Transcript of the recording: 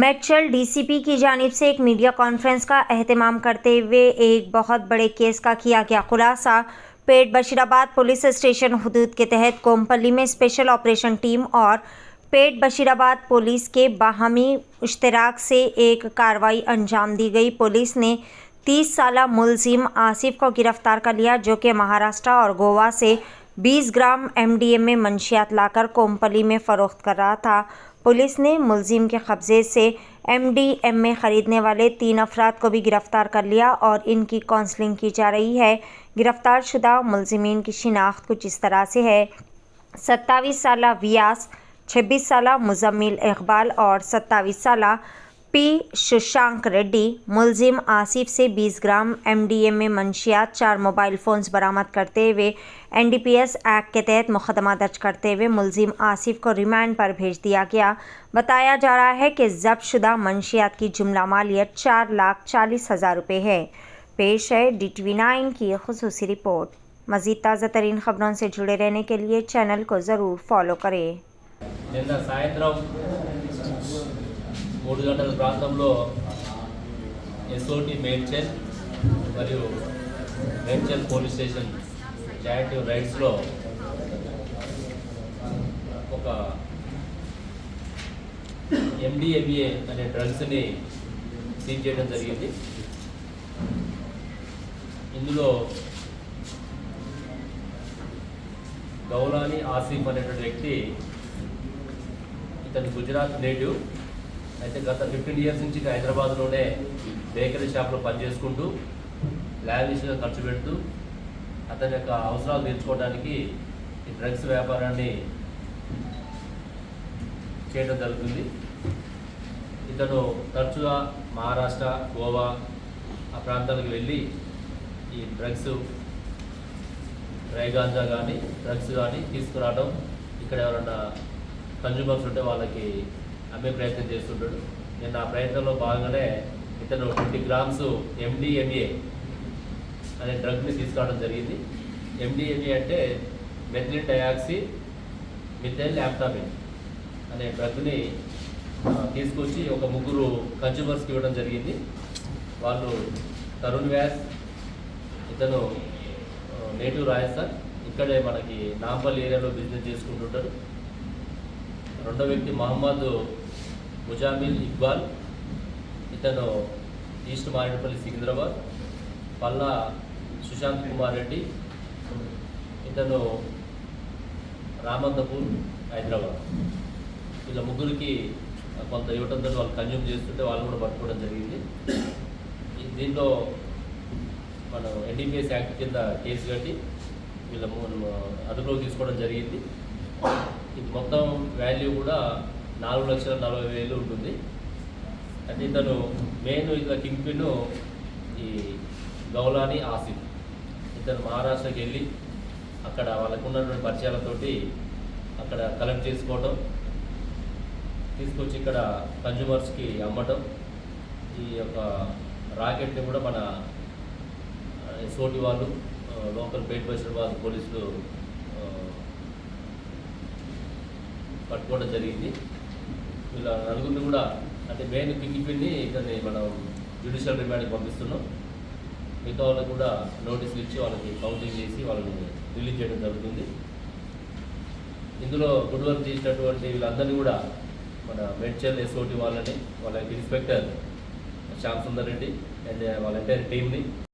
میڈچل ڈی سی پی کی جانب سے ایک میڈیا کانفرنس کا اہتمام کرتے ہوئے ایک بہت بڑے کیس کا کیا گیا خلاصہ۔ پیٹ بشیر آباد پولیس اسٹیشن حدود کے تحت کومپلی میں اسپیشل آپریشن ٹیم اور پیٹ بشیر آباد پولیس کے باہمی اشتراک سے ایک کارروائی انجام دی گئی۔ پولیس نے تیس سالہ ملزم آصف کو گرفتار کر لیا، جو کہ مہاراشٹرا اور گوا سے بیس گرام ایم ڈی ایم میں منشیات لا کر کومپلی میں فروخت کر رہا تھا۔ پولیس نے ملزم کے قبضے سے ایم ڈی ایم اے خریدنے والے تین افراد کو بھی گرفتار کر لیا اور ان کی کونسلنگ کی جا رہی ہے۔ گرفتار شدہ ملزمین کی شناخت کچھ اس طرح سے ہے۔ ستائیس سالہ ویاس، چھبیس سالہ مزمل اقبال اور ستائیس سالہ پی ششانک ریڈی، ملزم آصف سے بیس گرام ایم ڈی ایم میں منشیات، چار موبائل فونز برآمد کرتے ہوئے این ڈی پی ایس ایکٹ کے تحت مقدمہ درج کرتے ہوئے ملزم آصف کو ریمانڈ پر بھیج دیا گیا۔ بتایا جا رہا ہے کہ ضبط شدہ منشیات کی جملہ مالیت چار لاکھ چالیس ہزار روپے ہے۔ پیش ہے ڈی ٹی وی نائن کی خصوصی رپورٹ۔ مزید تازہ ترین خبروں سے جڑے رہنے کے لیے چینل کو ضرور فالو کریں۔ మూడు గంటల ప్రాంతంలో ఎస్ఓటి మేడ్చల్ మరియు మేడ్చల్ పోలీస్ స్టేషన్ జాయింట్ రైడ్స్లో ఒక ఎండిఎంఏ అనే డ్రగ్స్ని సీజ్ చేయడం జరిగింది. ఇందులో గౌలాని ఆసిఫ్ అనేటువంటి వ్యక్తి ఇతను గుజరాత్ నేటివ్. అయితే గత ఫిఫ్టీన్ ఇయర్స్ నుంచి హైదరాబాద్లోనే బేకరీ షాప్లో పనిచేసుకుంటూ లావిష్గా ఖర్చు పెడుతూ అతని యొక్క అవసరాలు తీర్చుకోవడానికి ఈ డ్రగ్స్ వ్యాపారాన్ని చేయడం జరుగుతుంది. ఇతను తరచుగా మహారాష్ట్ర గోవా ఆ ప్రాంతాలకు వెళ్ళి ఈ డ్రగ్స్ రైగాంజా కానీ డ్రగ్స్ కానీ తీసుకురావడం ఇక్కడ ఎవరన్నా కన్జ్యూమర్స్ ఉంటే వాళ్ళకి అమ్మే ప్రయత్నం చేస్తుంటాడు. నేను ఆ ప్రయత్నంలో భాగంగానే ఇతను ట్వంటీ గ్రామ్స్ ఎండిఎంఏ అనే డ్రగ్ని తీసుకురావడం జరిగింది. ఎండిఎంఏ అంటే మెథిలిన్ డయాక్సి మిథైల్ ల్యాప్టామిన్ అనే డ్రగ్ని తీసుకొచ్చి ఒక ముగ్గురు కన్జ్యూమర్స్కి ఇవ్వడం జరిగింది. వాళ్ళు తరుణ్ వ్యాస్ ఇతను నేటివ్ రాజస్థాన్. ఇక్కడే మనకి నాంపల్లి ఏరియాలో బిజినెస్ చేసుకుంటుంటారు. రెండో వ్యక్తి మహమ్మద్ ముజామిల్ ఇక్బాల్. ఇతను ఈస్ట్ మారేడుపల్లి సికింద్రాబాద్. పల్లా సుశాంత్ కుమార్ రెడ్డి. ఇతను రామంతపూర్ హైదరాబాద్. వీళ్ళ ముగ్గురికి కొంత ఇవ్వడంతో వాళ్ళు కన్జ్యూమ్ చేస్తుంటే వాళ్ళు కూడా పట్టుకోవడం జరిగింది. దీంట్లో మనం ఎన్డీపీఎస్ యాక్ట్ కింద కేసు కట్టి వీళ్ళ అదుపులోకి తీసుకోవడం జరిగింది. ఇది మొత్తం వాల్యూ కూడా నాలుగు లక్షల నలభై వేలు ఉంటుంది. అయితే ఇతను మెయిన్ ఇట్లా కింగ్ పిన్ ఈ గౌలాని ఆసిఫ్. ఇతను మహారాష్ట్రకి వెళ్ళి అక్కడ వాళ్ళకు ఉన్నటువంటి పరిచయాలతోటి అక్కడ కలెక్ట్ చేసుకోవటం తీసుకొచ్చి ఇక్కడ కన్జ్యూమర్స్కి అమ్మటం. ఈ యొక్క రాకెట్ని కూడా మన సోటి వాళ్ళు లోకల్ లోకల్ పేట్ వాళ్ళు పోలీసులు పట్టుకోవడం జరిగింది. వీళ్ళ నలుగురిని కూడా అంటే మెయిన్ కింగ్ ఇతన్ని మనం జ్యుడిషియల్ రిమాండ్కి పంపిస్తున్నాం. మిగతా వాళ్ళకి కూడా నోటీసులు ఇచ్చి వాళ్ళకి కౌంటింగ్ చేసి వాళ్ళని రిలీజ్ చేయడం జరుగుతుంది. ఇందులో గుడ్ వర్క్ చేసినటువంటి వీళ్ళందరినీ కూడా మన మెడ్చల్ ఎస్ఓటి వాళ్ళని వాళ్ళ ఇన్స్పెక్టర్ శ్యామ్ సుందర్ రెడ్డి అండ్ వాళ్ళ ఎంటైర్ టీంని